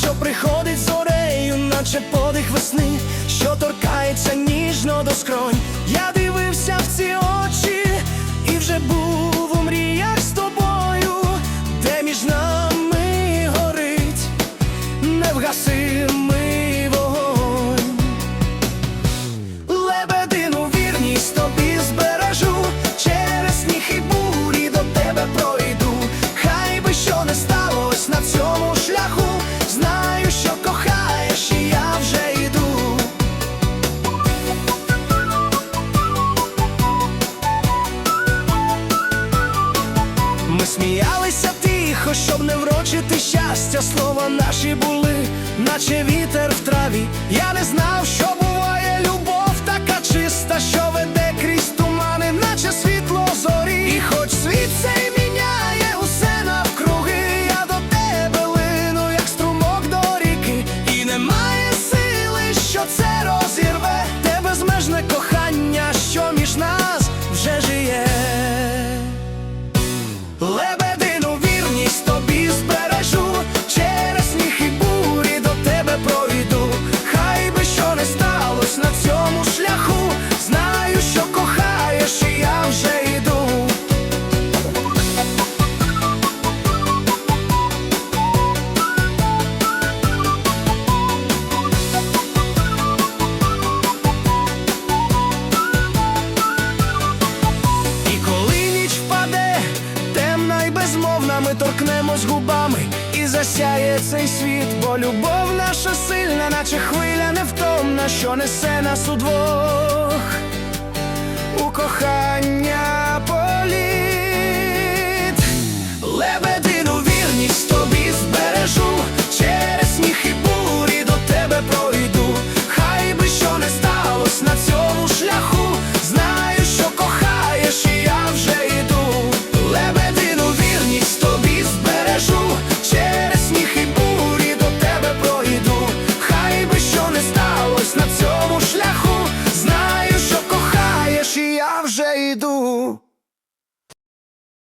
що приходить зорею, наче подих весни, що торкається ніжно до скронь. Я дивився в ці очі і вже був у мріях з тобою, де між нами горить невгасимий Ми сміялися тихо, щоб не врочити щастя. Слова наші були, наче вітер в траві. Let ми торкнемось губами і засяє цей світ, бо любов наша сильна, наче хвиля невтомна, що несе нас удвох